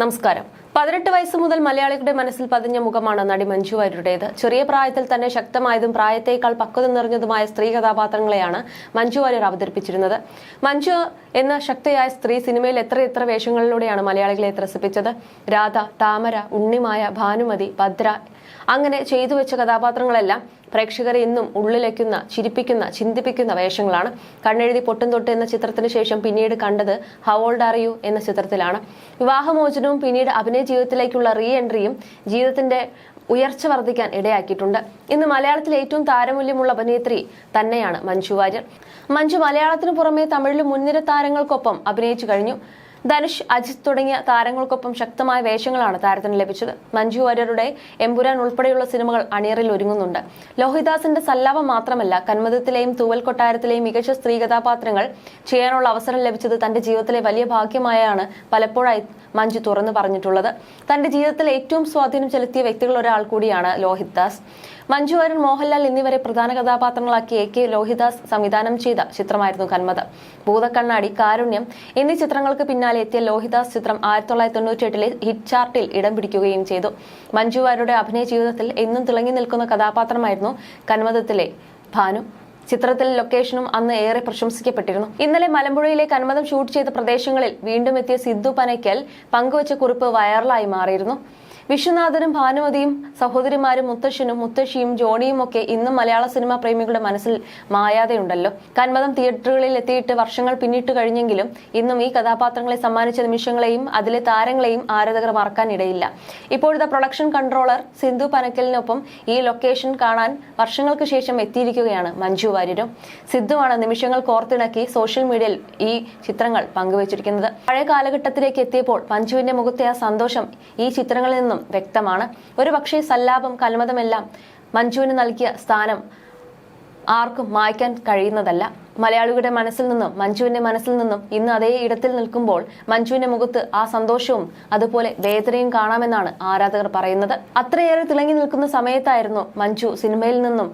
നമസ്കാരം. പതിനെട്ട് വയസ്സ് മുതൽ മലയാളികളുടെ മനസ്സിൽ പതിഞ്ഞ മുഖമാണ് നടി മഞ്ജു വാര്യരുടേത്. ചെറിയ പ്രായത്തിൽ തന്നെ ശക്തമായതും പ്രായത്തേക്കാൾ പക്വത നിറഞ്ഞതുമായ സ്ത്രീ കഥാപാത്രങ്ങളെയാണ് മഞ്ജു വാര്യർ അവതരിപ്പിച്ചിരുന്നത്. മഞ്ജു എന്ന ശക്തിയായ സ്ത്രീ സിനിമയിൽ എത്ര എത്ര വേഷങ്ങളിലൂടെയാണ് മലയാളികളെ ത്രസിപ്പിച്ചത്? രാധ താമര ഉണ്ണിമായ ഭാനുമതി ഭദ്ര അങ്ങനെ ചെയ്തു വെച്ച കഥാപാത്രങ്ങളെല്ലാം പ്രേക്ഷകരെ ഇന്നും ഉള്ളിലേക്കുന്ന ചിരിപ്പിക്കുന്ന ചിന്തിപ്പിക്കുന്ന വേഷങ്ങളാണ്. കണ്ണെഴുതി പൊട്ടും തൊട്ട് എന്ന ചിത്രത്തിന് ശേഷം പിന്നീട് കണ്ടത് ഹൗ ഓൾഡ് ആർ യു എന്ന ചിത്രത്തിലാണ്. വിവാഹമോചനവും പിന്നീട് അഭിനയ ജീവിതത്തിലേക്കുള്ള റീ എൻട്രിയും ജീവിതത്തിന്റെ ഉയർച്ച വർദ്ധിക്കാൻ ഇടയാക്കിയിട്ടുണ്ട്. ഇന്ന് മലയാളത്തിലെ ഏറ്റവും താരമൂല്യമുള്ള അഭിനേത്രി തന്നെയാണ് മഞ്ജു വാര്യർ. മഞ്ജു മലയാളത്തിന് പുറമെ തമിഴിലും മുൻനിര താരങ്ങൾക്കൊപ്പം അഭിനയിച്ചു കഴിഞ്ഞു. ധനുഷ് അജിത് തുടങ്ങിയ താരങ്ങൾക്കൊപ്പം ശക്തമായ വേഷങ്ങളാണ് താരത്തിന് ലഭിച്ചത്. മഞ്ജു വാര്യരുടെ എമ്പുരാൻ ഉൾപ്പെടെയുള്ള സിനിമകൾ അണിയറിൽ ഒരുങ്ങുന്നുണ്ട്. ലോഹിദാസിന്റെ സല്ലാപം മാത്രമല്ല കന്മതത്തിലെയും തൂവൽ കൊട്ടാരത്തിലെയും മികച്ച സ്ത്രീ കഥാപാത്രങ്ങൾ ചെയ്യാനുള്ള അവസരം ലഭിച്ചത് തന്റെ ജീവിതത്തിലെ വലിയ ഭാഗ്യമായാണ് പലപ്പോഴായി മഞ്ജു തുറന്നു പറഞ്ഞിട്ടുള്ളത്. തന്റെ ജീവിതത്തിൽ ഏറ്റവും സ്വാധീനം ചെലുത്തിയ വ്യക്തികൾ ഒരാൾ കൂടിയാണ് ലോഹിത് ദാസ് മഞ്ജു വാര്യർ മോഹൻലാൽ എന്നിവരെ പ്രധാന കഥാപാത്രങ്ങളാക്കി എ കെ ലോഹിദാസ് സംവിധാനം ചെയ്ത ചിത്രമായിരുന്നു കന്മത ഭൂതക്കണ്ണാടി കാരുണ്യം എന്നീ ചിത്രങ്ങൾക്ക് പിന്നാലെ എത്തിയ ലോഹിദാസ് ചിത്രം ആയിരത്തി തൊള്ളായിരത്തി തൊണ്ണൂറ്റി എട്ടിലെ ഹിറ്റ് ചാർട്ടിൽ ഇടം പിടിക്കുകയും ചെയ്തു. മഞ്ജു വാര്യരുടെ അഭിനയ ജീവിതത്തിൽ എന്നും തിളങ്ങി നിൽക്കുന്ന കഥാപാത്രമായിരുന്നു കന്മതത്തിലെ ഭാനു. ചിത്രത്തിൽ ലൊക്കേഷനും അന്ന് ഏറെ പ്രശംസിക്കപ്പെട്ടിരുന്നു. ഇന്നലെ മലമ്പുഴയിലെ കന്മതം ഷൂട്ട് ചെയ്ത പ്രദേശങ്ങളിൽ വീണ്ടും എത്തിയ സിദ്ധു പനയ്ക്കൽ പങ്കുവച്ച കുറിപ്പ് വൈറലായി മാറിയിരുന്നു. വിശ്വനാഥനും ഭാനുമതിയും സഹോദരിമാരും മുത്തശ്ശനും മുത്തശ്ശിയും ജോണിയും ഒക്കെ ഇന്നും മലയാള സിനിമാ പ്രേമികളുടെ മനസ്സിൽ മായാതെയുണ്ടല്ലോ. കന്മതം തിയേറ്ററുകളിൽ എത്തിയിട്ട് വർഷങ്ങൾ പിന്നിട്ട് കഴിഞ്ഞെങ്കിലും ഇന്നും ഈ കഥാപാത്രങ്ങളെ സമ്മാനിച്ച നിമിഷങ്ങളെയും അതിലെ താരങ്ങളെയും ആരാധകർ മറക്കാനിടയില്ല ഇപ്പോഴത്തെ പ്രൊഡക്ഷൻ കൺട്രോളർ സിന്ധു പനക്കലിനൊപ്പം ഈ ലൊക്കേഷൻ കാണാൻ വർഷങ്ങൾക്ക് ശേഷം എത്തിയിരിക്കുകയാണ് മഞ്ജു വാര്യരും. സിദ്ധുവാണ് നിമിഷങ്ങൾ കോർത്തിണക്കി സോഷ്യൽ മീഡിയയിൽ ഈ ചിത്രങ്ങൾ പങ്കുവച്ചിരിക്കുന്നത്. പഴയ കാലഘട്ടത്തിലേക്ക് എത്തിയപ്പോൾ മഞ്ജുവിന്റെ മുഖത്തെ ആ സന്തോഷം ഈ ചിത്രങ്ങളിൽ നിന്നും വ്യക്തമാണ്. ഒരുപക്ഷെ സല്ലാപം കൽമതമെല്ലാം മഞ്ജുവിന് നൽകിയ സ്ഥാനം ആർക്കും മായ്ക്കാൻ കഴിയുന്നതല്ല. മലയാളികളുടെ മനസ്സിൽ നിന്നും മഞ്ജുവിന്റെ മനസ്സിൽ നിന്നും ഇന്ന് അതേ ഇടത്തിൽ നിൽക്കുമ്പോൾ മഞ്ജുവിന്റെ മുഖത്ത് ആ സന്തോഷവും അതുപോലെ വേദനയും കാണാമെന്നാണ് ആരാധകർ പറയുന്നത്. അത്രയേറെ തിളങ്ങി നിൽക്കുന്ന സമയത്തായിരുന്നു മഞ്ജു സിനിമയിൽ നിന്നും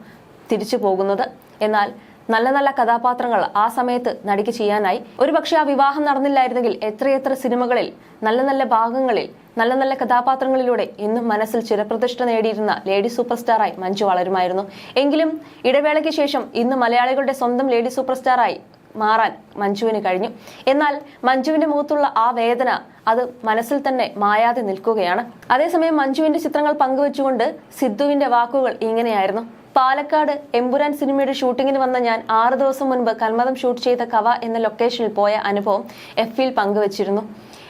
തിരിച്ചു പോകുന്നത്. എന്നാൽ നല്ല നല്ല കഥാപാത്രങ്ങൾ ആ സമയത്ത് നടിക്ക് ചെയ്യാനായി. ഒരുപക്ഷെ ആ വിവാഹം നടന്നില്ലായിരുന്നെങ്കിൽ എത്രയെത്ര സിനിമകളിൽ നല്ല നല്ല ഭാഗങ്ങളിൽ നല്ല നല്ല കഥാപാത്രങ്ങളിലൂടെ ഇന്നും മനസ്സിൽ ചിരപ്രതിഷ്ഠ നേടിയിരുന്ന ലേഡി സൂപ്പർ സ്റ്റാറായി മഞ്ജു വളരുമായിരുന്നു. എങ്കിലും ഇടവേളയ്ക്ക് ശേഷം ഇന്ന് മലയാളികളുടെ സ്വന്തം ലേഡി സൂപ്പർ സ്റ്റാറായി മാറാൻ മഞ്ജുവിന് കഴിഞ്ഞു. എന്നാൽ മഞ്ജുവിന്റെ മുഖത്തുള്ള ആ വേദന അത് മനസ്സിൽ തന്നെ മായാതെ നിൽക്കുകയാണ്. അതേസമയം മഞ്ജുവിന്റെ ചിത്രങ്ങൾ പങ്കുവെച്ചുകൊണ്ട് സിദ്ധുവിന്റെ വാക്കുകൾ ഇങ്ങനെയായിരുന്നു. പാലക്കാട് എമ്പുരാൻ സിനിമയുടെ ഷൂട്ടിങ്ങിന് വന്ന ഞാൻ ആറ് ദിവസം മുൻപ് കൽമതം ഷൂട്ട് ചെയ്ത കവ എന്ന ലൊക്കേഷനിൽ പോയ അനുഭവം എഫിൽ പങ്കുവച്ചിരുന്നു.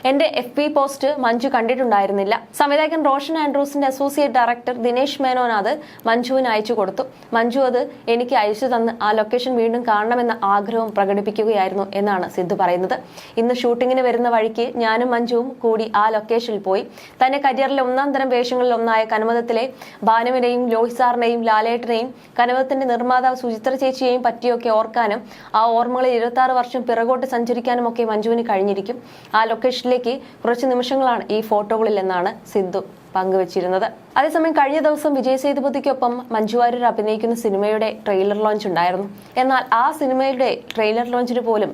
എന്റെ എഫ് പി പോസ്റ്റ് മഞ്ജു കണ്ടിട്ടുണ്ടായിരുന്നില്ല. സംവിധായകൻ റോഷൻ ആൻഡ്രൂസിന്റെ അസോസിയേറ്റ് ഡയറക്ടർ ദിനേശ് മേനോൻ അത് മഞ്ജുവിന് അയച്ചു കൊടുത്തു. മഞ്ജു അത് എനിക്ക് അയച്ചു തന്ന് ആ ലൊക്കേഷൻ വീണ്ടും കാണണമെന്ന ആഗ്രഹം പ്രകടിപ്പിക്കുകയായിരുന്നു എന്നാണ് സിദ്ധു പറയുന്നത്. ഇന്ന് ഷൂട്ടിങ്ങിന് വരുന്ന വഴിക്ക് ഞാനും മഞ്ജുവും കൂടി ആ ലൊക്കേഷനിൽ പോയി. തന്റെ കരിയറിലെ ഒന്നാം തരം വേഷങ്ങളിൽ ഒന്നായ കനമതത്തിലെ ഭാനുവിനെയും ലോഹിസാറിനെയും ലാലേട്ടനെയും കനമതത്തിന്റെ നിർമ്മാതാവ് സുചിത്ര ചേച്ചിയെയും പറ്റിയൊക്കെ ഓർക്കാനും ആ ഓർമ്മകളിൽ ഇരുപത്തി വർഷം പിറകോട്ട് സഞ്ചരിക്കാനും ഒക്കെ മഞ്ജുവിന് കഴിഞ്ഞിരിക്കും. ആ ലൊക്കേഷനിലേക്ക് കുറച്ച് നിമിഷങ്ങളാണ് ഈ ഫോട്ടോകളിൽ എന്നാണ് സിദ്ധു പങ്കുവച്ചിരുന്നത്. അതേസമയം കഴിഞ്ഞ ദിവസം വിജയ് സേതുപതിക്കൊപ്പം മഞ്ജു വാര്യർ അഭിനയിക്കുന്ന സിനിമയുടെ ട്രെയിലർ ലോഞ്ച് ഉണ്ടായിരുന്നു. എന്നാൽ ആ സിനിമയുടെ ട്രെയിലർ ലോഞ്ചിന് പോലും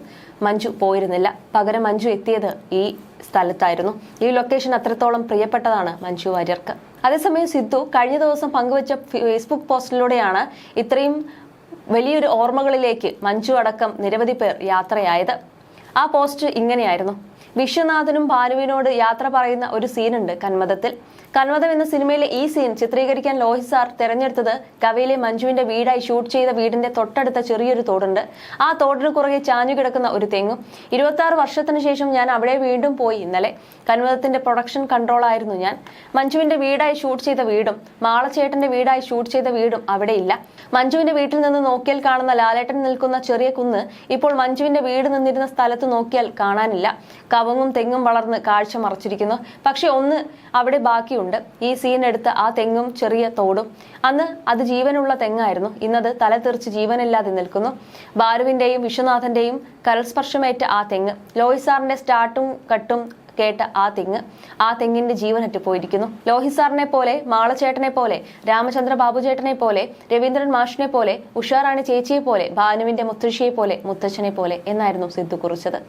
മഞ്ജു പോയിരുന്നില്ല. പകരം മഞ്ജു എത്തിയത് ഈ സ്ഥലത്തായിരുന്നു. ഈ ലൊക്കേഷൻ അത്രത്തോളം പ്രിയപ്പെട്ടതാണ് മഞ്ജു വാര്യർക്ക്. അതേസമയം സിദ്ധു കഴിഞ്ഞ ദിവസം പങ്കുവച്ച ഫേസ്ബുക്ക് പോസ്റ്റിലൂടെയാണ് ഇത്രയും വലിയൊരു ഓർമ്മകളിലേക്ക് മഞ്ജു അടക്കം നിരവധി പേർ യാത്രയായത്. ആ പോസ്റ്റ് ഇങ്ങനെയായിരുന്നു. വിശ്വനാഥനും ഭാനുവിനോട് യാത്ര പറയുന്ന ഒരു സീനുണ്ട് കന്മതത്തിൽ. കന്മതം എന്ന സിനിമയിലെ ഈ സീൻ ചിത്രീകരിക്കാൻ ലോഹിത് സാർ തെരഞ്ഞെടുത്തത് കവയിലെ മഞ്ജുവിന്റെ വീടായി ഷൂട്ട് ചെയ്ത വീടിന്റെ തൊട്ടടുത്ത ചെറിയൊരു തോടുണ്ട്. ആ തോടിന് കുറുകെ ചാഞ്ഞു കിടക്കുന്ന ഒരു തെങ്ങും. ഇരുപത്തി ആറ് വർഷത്തിന് ശേഷം ഞാൻ അവിടെ വീണ്ടും പോയി ഇന്നലെ. കന്മതത്തിന്റെ പ്രൊഡക്ഷൻ കൺട്രോൾ ആയിരുന്നു ഞാൻ. മഞ്ജുവിന്റെ വീടായി ഷൂട്ട് ചെയ്ത വീടും മാളച്ചേട്ടന്റെ വീടായി ഷൂട്ട് ചെയ്ത വീടും അവിടെ ഇല്ല. മഞ്ജുവിന്റെ വീട്ടിൽ നിന്ന് നോക്കിയാൽ കാണുന്ന ലാലേട്ടൻ നിൽക്കുന്ന ചെറിയ കുന്ന് ഇപ്പോൾ മഞ്ജുവിന്റെ വീട് നിന്നിരുന്ന സ്ഥലത്ത് നോക്കിയാൽ കാണാനില്ല. കവങ്ങും തെങ്ങും വളർന്ന് കാഴ്ച മറച്ചിരിക്കുന്നു. പക്ഷെ ഒന്ന് അവിടെ ബാക്കിയുണ്ട്. ഈ സീൻ എടുത്ത് ആ തെങ്ങും ചെറിയ തോടും. അന്ന് അത് ജീവനുള്ള തെങ്ങായിരുന്നു. ഇന്നത് തല തെറിച്ച് ജീവനില്ലാതെ നിൽക്കുന്നു. ബാലുവിന്റെയും വിശ്വനാഥന്റെയും കരൽസ്പർശമേറ്റ ആ തെങ്ങ്. ലോഹിത് സാറിന്റെ സ്റ്റാർട്ടും കട്ടും കേട്ട ആ തെങ്ങ് ആ തെങ്ങിന്റെ ജീവനറ്റ് പോയിരിക്കുന്നു ലോഹിസാറിനെ പോലെ മാളചേട്ടനെ പോലെ രാമചന്ദ്ര ബാബുചേട്ടനെ പോലെ രവീന്ദ്രൻ മാഷിനെ പോലെ ഉഷാറാണി ചേച്ചിയെ പോലെ ഭാനുവിന്റെ മുത്തശ്ശിയെ പോലെ മുത്തച്ഛനെ പോലെ എന്നായിരുന്നു സിദ്ധു കുറിച്ചത്.